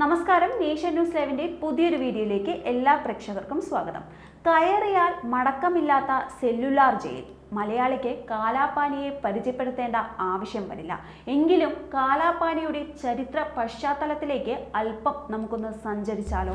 നമസ്കാരം. Nation news ലൈവിന്റെ പുതിയൊരു വീഡിയോയിലേക്ക് എല്ലാ പ്രേക്ഷകർക്കും സ്വാഗതം. കയറിയാൽ മടക്കമില്ലാത്ത സെല്ലുലാർ ജയിൽ. മലയാളിക്ക് കാലാപാനിയെ പരിചയപ്പെടുത്തേണ്ട ആവശ്യം വരില്ല. എങ്കിലും കാലാപാനിയുടെ ചരിത്ര പശ്ചാത്തലത്തിലേക്ക് അല്പം നമുക്കൊന്ന് സഞ്ചരിച്ചാലോ?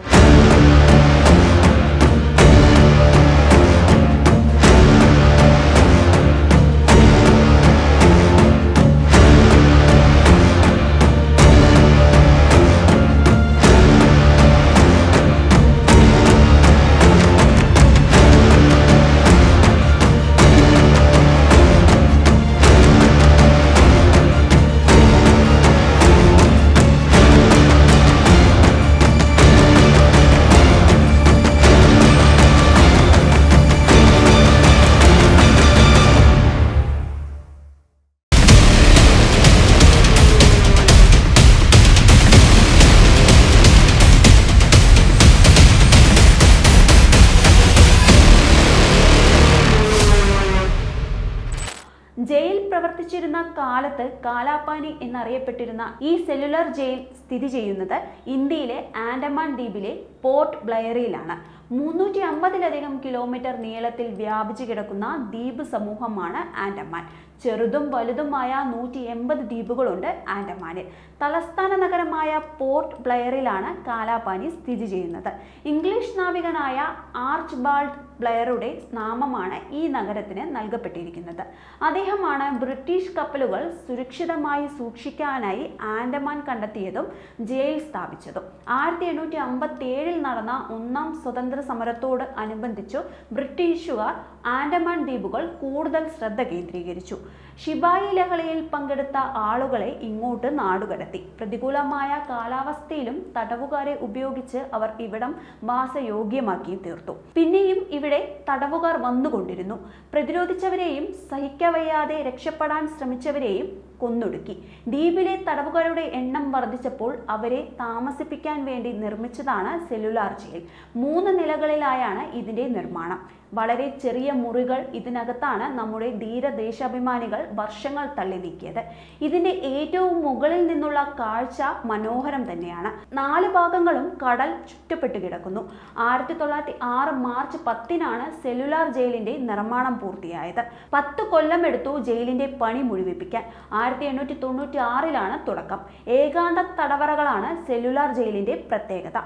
ജയിൽ പ്രവർത്തിച്ചിരുന്ന കാലത്ത് കാലാപാനി എന്നറിയപ്പെട്ടിരുന്ന ഈ സെല്ലുലാർ ജയിൽ സ്ഥിതി ചെയ്യുന്നത് ഇന്ത്യയിലെ ആൻഡമാൻ ദ്വീപിലെ പോർട്ട് ബ്ലയറിയിലാണ് മുന്നൂറ്റി അമ്പതിലധികം കിലോമീറ്റർ നീളത്തിൽ വ്യാപിച്ചു കിടക്കുന്ന ദ്വീപ് സമൂഹമാണ് ആൻഡമാൻ. ചെറുതും വലുതുമായ നൂറ്റി എൺപത് ദ്വീപുകളുണ്ട് ആൻഡമാനിൽ. തലസ്ഥാന നഗരമായ പോർട്ട് ബ്ലയറിലാണ് കാലാപാനി സ്ഥിതി ചെയ്യുന്നത്. ഇംഗ്ലീഷ് നാവികനായ ആർച്ച് ബാൾഡ് ബ്ലയറുടെ നാമമാണ് ഈ നഗരത്തിന് നൽകപ്പെട്ടിരിക്കുന്നത്. അദ്ദേഹമാണ് ബ്രിട്ടീഷ് കപ്പലുകൾ സുരക്ഷിതമായി സൂക്ഷിക്കാനായി ആൻഡമാൻ കണ്ടെത്തിയതും ജയിൽ സ്ഥാപിച്ചതും. ആയിരത്തി എണ്ണൂറ്റി അമ്പത്തി ഏഴിൽ നടന്ന ഒന്നാം സ്വതന്ത്ര സമരത്തോട് അനുബന്ധിച്ചു ബ്രിട്ടീഷുകാർ ആൻഡമാൻ ദ്വീപുകൾ കൂടുതൽ ശ്രദ്ധ കേന്ദ്രീകരിച്ചു. ഷിബായി ലഹളയിൽ പങ്കെടുത്ത ആളുകളെ ഇങ്ങോട്ട് നാടുകടത്തി. പ്രതികൂലമായ കാലാവസ്ഥയിലും തടവുകാരെ ഉപയോഗിച്ച് അവർ ഇവിടം വാസയോഗ്യമാക്കി തീർത്തു. പിന്നെയും ഇവിടെ തടവുകാർ വന്നുകൊണ്ടിരുന്നു. പ്രതിരോധിച്ചവരെയും സഹിക്കവയ്യാതെ രക്ഷപ്പെടാൻ ശ്രമിച്ചവരെയും കൊന്നൊടുക്കി. ദ്വീപിലെ തടവുകാരുടെ എണ്ണം വർദ്ധിച്ചപ്പോൾ അവരെ താമസിപ്പിക്കാൻ വേണ്ടി നിർമ്മിച്ചതാണ് സെല്ലുലാർ ജയിൽ. മൂന്ന് നിലകളിലായാണ് ഇതിന്റെ നിർമ്മാണം. വളരെ ചെറിയ മുറികൾ ഇതിനകത്താണ് നമ്മുടെ ധീരദേശാഭിമാനികൾ വർഷങ്ങൾ തള്ളി നീക്കിയത്. ഇതിന്റെ ഏറ്റവും മുകളിൽ നിന്നുള്ള കാഴ്ച മനോഹരം തന്നെയാണ്. നാല് ഭാഗങ്ങളും കടൽ ചുറ്റപ്പെട്ട് കിടക്കുന്നു. ആയിരത്തി തൊള്ളായിരത്തി ആറ് മാർച്ച് പത്തിനാണ് സെല്ലുലാർ ജയിലിന്റെ നിർമ്മാണം പൂർത്തിയായത്. പത്ത് കൊല്ലമെടുത്തു ജയിലിന്റെ പണി മുഴുവിപ്പിക്കാൻ. ആയിരത്തി എണ്ണൂറ്റി തൊണ്ണൂറ്റി ആറിലാണ് തുടക്കം. ഏകാന്ത തടവറകളാണ് സെല്ലുലാർ ജയിലിന്റെ പ്രത്യേകത.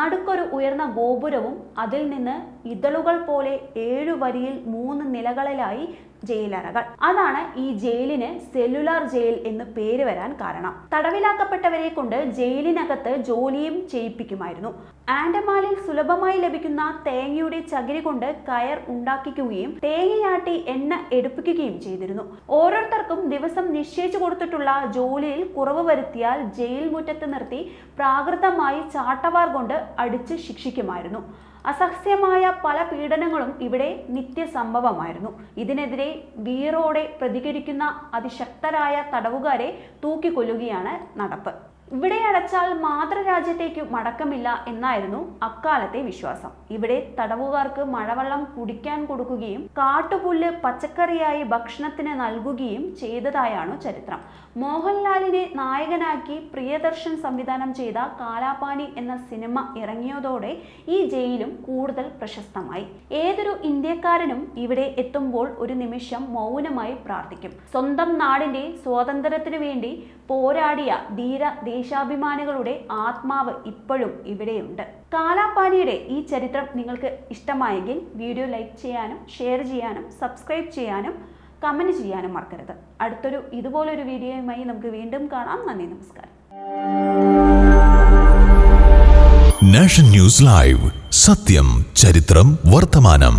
നടുക്കൊരു ഉയർന്ന ഗോപുരവും അതിൽ നിന്ന് ഇതളുകൾ പോലെ ഏഴു വരിയിൽ മൂന്ന് നിലകളിലായി ജയിലറകൾ. അതാണ് ഈ ജയിലിന് സെല്ലുലാർ ജയിൽ എന്ന് പേര് വരാൻ കാരണം. തടവിലാക്കപ്പെട്ടവരെ കൊണ്ട് ജയിലിനകത്ത് ജോലിയും ചെയ്യിപ്പിക്കുമായിരുന്നു. ആൻഡമാലിൽ സുലഭമായി ലഭിക്കുന്ന തേങ്ങയുടെ ചകിരി കൊണ്ട് കയർ ഉണ്ടാക്കിക്കുകയും തേങ്ങയാട്ടി എണ്ണ എടുപ്പിക്കുകയും ചെയ്തിരുന്നു. ഓരോരുത്തർക്കും ദിവസം നിശ്ചയിച്ചു കൊടുത്തിട്ടുള്ള ജോലിയിൽ കുറവ് വരുത്തിയാൽ ജയിൽ മുറ്റത്ത് നിർത്തി പ്രാകൃതമായി ചാട്ടവാർ കൊണ്ട് അടിച്ച് ശിക്ഷിക്കുമായിരുന്നു. അസഹ്യമായ പല പീഡനങ്ങളും ഇവിടെ നിത്യസംഭവമായിരുന്നു. ഇതിനെതിരെ വീറോടെ പ്രതികരിക്കുന്ന അതിശക്തരായ തടവുകാരെ തൂക്കിക്കൊല്ലുകയാണ് നടപ്പ്. ഇവിടെ അടച്ചാൽ മാതൃരാജ്യത്തേക്ക് മടക്കമില്ല എന്നായിരുന്നു അക്കാലത്തെ വിശ്വാസം. ഇവിടെ തടവുകാർക്ക് മഴവെള്ളം കുടിക്കാൻ കൊടുക്കുകയും കാട്ടുപുല്ല് പച്ചക്കറിയായി ഭക്ഷണത്തിന് നൽകുകയും ചെയ്തതായാണ് ചരിത്രം. മോഹൻലാലിനെ നായകനാക്കി പ്രിയദർശൻ സംവിധാനം ചെയ്ത കാലാപാനി എന്ന സിനിമ ഇറങ്ങിയതോടെ ഈ ജയിലും കൂടുതൽ പ്രശസ്തമായി. ഏതൊരു ഇന്ത്യക്കാരനും ഇവിടെ എത്തുമ്പോൾ ഒരു നിമിഷം മൗനമായി പ്രാർത്ഥിക്കും. സ്വന്തം നാടിന്റെ സ്വാതന്ത്ര്യത്തിനു വേണ്ടി പോരാടിയ ധീര ദേശാഭിമാനികളുടെ ആത്മാവ് ഇപ്പോഴും ഇവിടെയുണ്ട്. കാലാപ്പാനിയുടെ ഈ ചരിത്രം നിങ്ങൾക്ക് ഇഷ്ടമായെങ്കിൽ വീഡിയോ ലൈക്ക് ചെയ്യാനും ഷെയർ ചെയ്യാനും സബ്സ്ക്രൈബ് ചെയ്യാനും കമന്റ് ചെയ്യാനും മറക്കരുത്. അടുത്തൊരു ഇതുപോലൊരു വീഡിയോയുമായി നമുക്ക് വീണ്ടും കാണാം. നന്ദി നമസ്കാരം. Nation news live. സത്യം ചരിത്രം വർത്തമാനം.